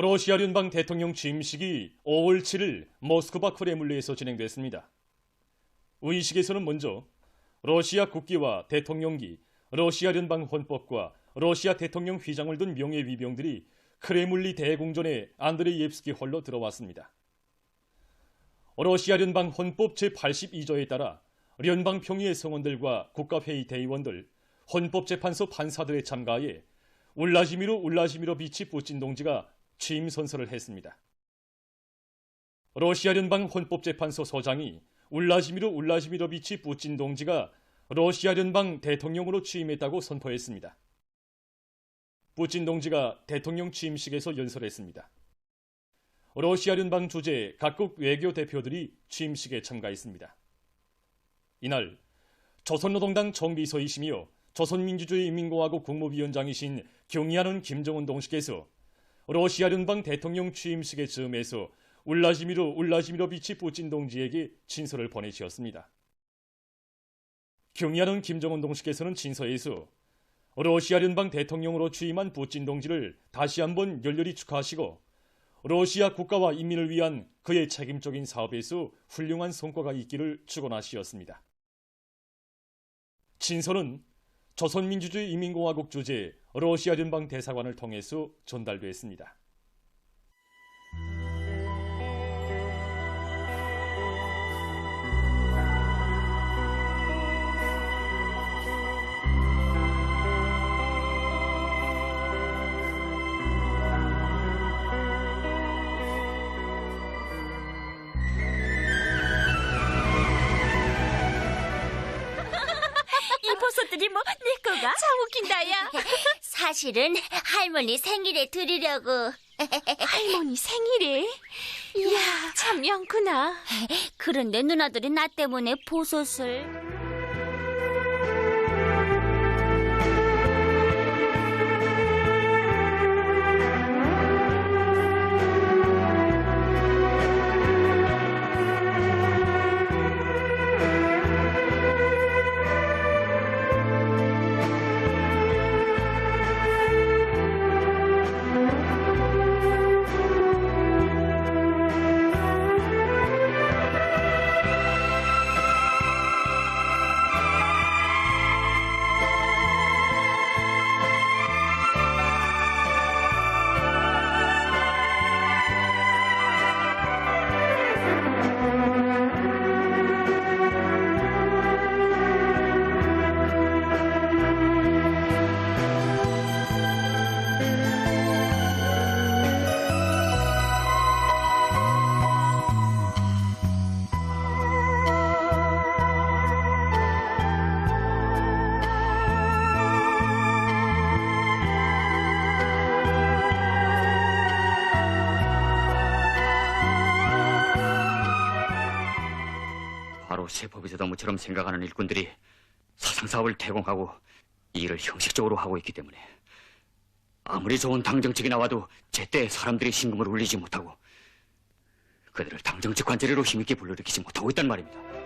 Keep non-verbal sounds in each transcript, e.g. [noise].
러시아 연방 대통령 취임식이 5월 7일 모스크바 크레물리에서 진행됐습니다. 의식에서는 먼저 러시아 국기와 대통령기, 러시아 연방 헌법과 러시아 대통령 휘장을 든 명예 위병들이 크레물리 대공전에 안드레 예프스키 홀로 들어왔습니다. 러시아 연방 헌법 제82조에 따라 연방 평의회 성원들과 국가회의 대의원들, 헌법재판소 판사들의 참가에 울라지미로 울라지미로비치 부친 동지가 취임 선서를 했습니다. 러시아 연방 헌법재판소 소장이 울라지미르 울라지미로비치 부친 동지가 러시아 연방 대통령으로 취임했다고 선포했습니다. 부친 동지가 대통령 취임식에서 연설했습니다. 러시아 연방 주재 각국 외교 대표들이 취임식에 참가했습니다. 이날 조선노동당 정비서이시며 조선민주주의인민공화국 국무위원장이신 경의하는 김정은 동시께서 러시아 연방 대통령 취임식의 즈음에서 울라지미르 울라지미로비치 부친 동지에게 친서를 보내지었습니다. 경의하는 김정은 동식께서는 진서에서 러시아 연방 대통령으로 취임한 부친 동지를 다시 한번 열렬히 축하하시고 러시아 국가와 인민을 위한 그의 책임적인 사업에서 훌륭한 성과가 있기를 축원하시었습니다. 진서는 조선민주주의 인민공화국 주재 러시아聯邦 대사관을 통해서 전달됐습니다. 이 버섯들이 뭐 내 거가? 참 웃긴다 야 [laughs] 사실은 할머니 생일에 드리려고. 할머니 생일에? 이야 참 많구나 그런데 누나들이 나 때문에 보솥을. 세법이대나무처럼 생각하는 일꾼들이 사상사업을 태공하고 이 일을 형식적으로 하고 있기 때문에 아무리 좋은 당정책이 나와도 제때 사람들이 신금을 울리지 못하고 그들을 당정책 관제례로 힘있게 불러일으키지 못하고 있단 말입니다.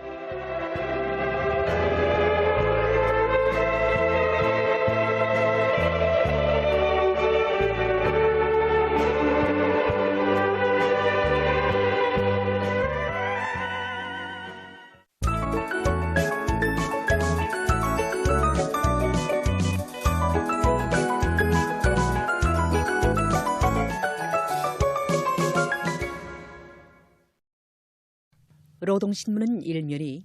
노동신문은 일면이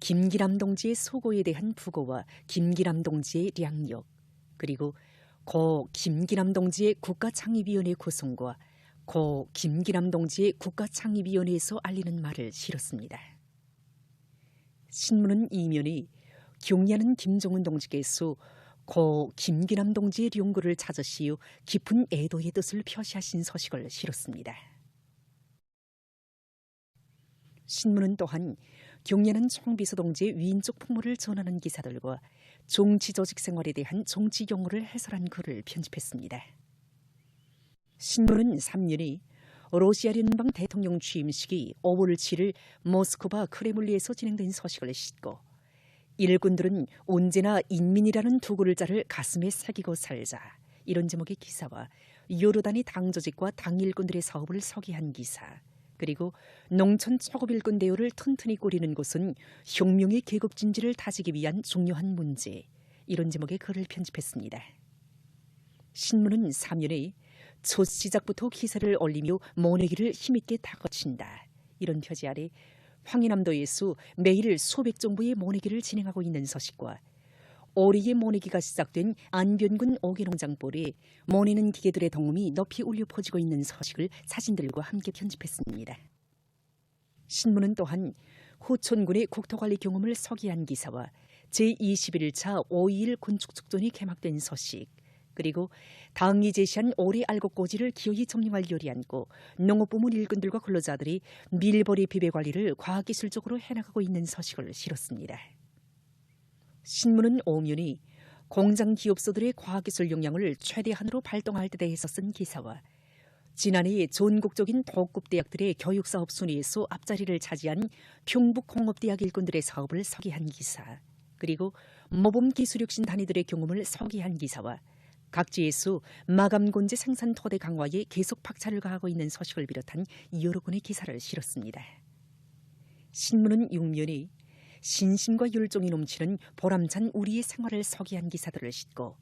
김기람 동지의 소고에 대한 부고와 김기람 동지의 량력 그리고 고 김기람 동지의 국가창립위원회 구성과 고 김기람 동지의 국가창립위원회에서 알리는 말을 실었습니다. 신문은 이면이 경리하는 김정은 동지께서 고 김기남 동지의 룡구를 찾으시어 깊은 애도의 뜻을 표시하신 소식을 실었습니다. 신문은 또한 경례는 총비서 동지의 위인적 풍모를 전하는 기사들과 정치 조직 생활에 대한 정치 용어를 해설한 글을 편집했습니다. 신문은 3년이 러시아聯邦 대통령 취임식이 5월 7일 모스크바 크레물리에서 진행된 소식을 싣고 일꾼들은 언제나 인민이라는 두 글자를 가슴에 새기고 살자 이런 제목의 기사와 요르단이 당 조직과 당 일꾼들의 사업을 서기한 기사 그리고 농촌 초급 일꾼 대우를 튼튼히 꾸리는 곳은 혁명의 계급 진지를 다지기 위한 중요한 문제 이런 제목의 글을 편집했습니다. 신문은 3년에 첫 시작부터 기사를 올리며 모내기를 힘있게 다거친다. 이런 표지 아래 황해남도에서 매일 수백 정부의 모내기를 진행하고 있는 소식과 오리의 모내기가 시작된 안변군 오개농장볼에 모내는 기계들의 동음이 높이 울려 퍼지고 있는 소식을 사진들과 함께 편집했습니다. 신문은 또한 호촌군의 국토관리 경험을 서기한 기사와 제21차 5.21 군축축전이 개막된 소식 그리고 당이 제시한 오래 알곡고지를 기어이 점령할 요리 안고 농업부문 일꾼들과 근로자들이 밀버리 비배 관리를 과학기술적으로 해나가고 있는 소식을 실었습니다. 신문은 오면이 공장 기업소들의 과학기술 역량을 최대한으로 발동할 때 대해서 쓴 기사와 지난해 전국적인 도급 대학들의 교육 사업 순위에서 앞자리를 차지한 경북 공업대학 일꾼들의 사업을 서기한 기사 그리고 모범 기술혁신 단위들의 경험을 서기한 기사와 각지에서 마감곤제 생산 토대 강화에 계속 박차를 가하고 있는 소식을 비롯한 여러 건의 기사를 실었습니다. 신문은 육면이 신심과 열정이 넘치는 보람찬 우리의 생활을 서기한 기사들을 싣고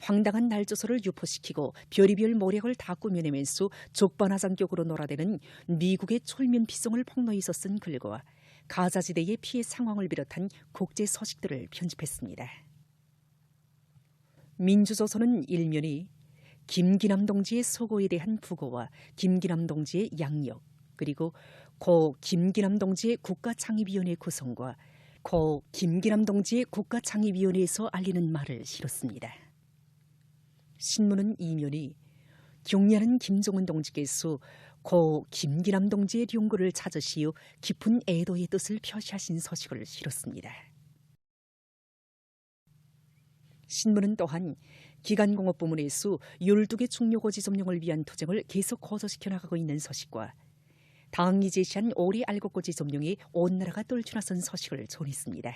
황당한 날조서를 유포시키고 별의별 모략을 다 꾸며내면서 족반화장격으로 놀아대는 미국의 철면 피송을 폭로해서 쓴 글과 가자지대의 피해 상황을 비롯한 국제 소식들을 편집했습니다. 민주조선은 일면이 김기남 동지의 소고에 대한 부고와 김기남 동지의 양력 그리고 고 김기남 동지의 국가창립위원회 구성과 고 김기남 동지의 국가창립위원회에서 알리는 말을 실었습니다. 신문은 이면이 경례하는 김정은 동지께서 고 김기남 동지의 용구를 찾으시어 깊은 애도의 뜻을 표시하신 소식을 실었습니다. 신문은 또한 기간공업 부문에서 12개 중요고지 점령을 위한 투쟁을 계속 고조시켜 나가고 있는 소식과 당이 제시한 오리 알곡고지 점령에 온 나라가 떨쳐나선 소식을 전했습니다.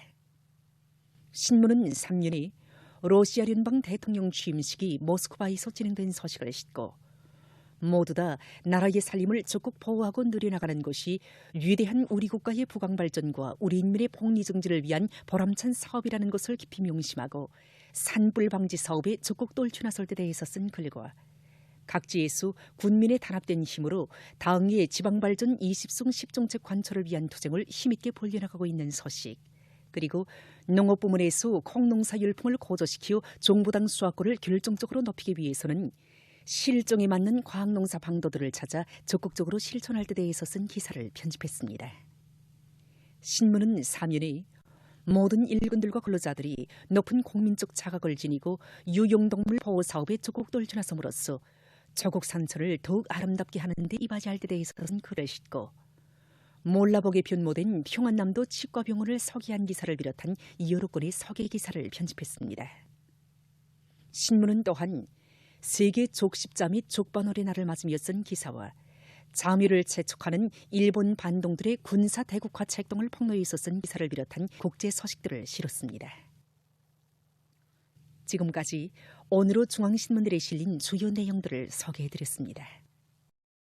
신문은 3년에 러시아聯邦 대통령 취임식이 모스크바에서 진행된 소식을 싣고 모두 다 나라의 살림을 적극 보호하고 누려나가는 것이 위대한 우리 국가의 부강 발전과 우리 인민의 복리 증진을 위한 보람찬 사업이라는 것을 깊이 명심하고 산불 방지 사업에 적극 떨쳐나설 때 대해서 쓴 글과 각지에서 군민의 단합된 힘으로 당의 지방발전 20성 10정책 관철을 위한 투쟁을 힘있게 벌려나가고 있는 소식 그리고 농업 부문에서 콩농사 열풍을 고조시키어 정부당 수확고를 결정적으로 높이기 위해서는 실정에 맞는 과학농사 방도들을 찾아 적극적으로 실천할 때 대해서 쓴 기사를 편집했습니다. 신문은 사면에 모든 일꾼들과 근로자들이 높은 국민적 자각을 지니고 유용동물 보호 사업에 적극 돌진하섬으로써 조국 산처를 더욱 아름답게 하는 데 이바지할 때 대해서는 글을 싣고 몰라보게 변모된 평안남도 치과병원을 서기한 기사를 비롯한 여러 건의 서계 기사를 편집했습니다. 신문은 또한 세계 족십자 및 족반월의 날을 맞으며 쓴 기사와 자미를 재촉하는 일본 반동들의 군사 대국화 책동을 폭로해서 쓴 기사를 비롯한 국제 소식들을 실었습니다. 지금까지 오늘의 중앙신문들에 실린 주요 내용들을 소개해드렸습니다.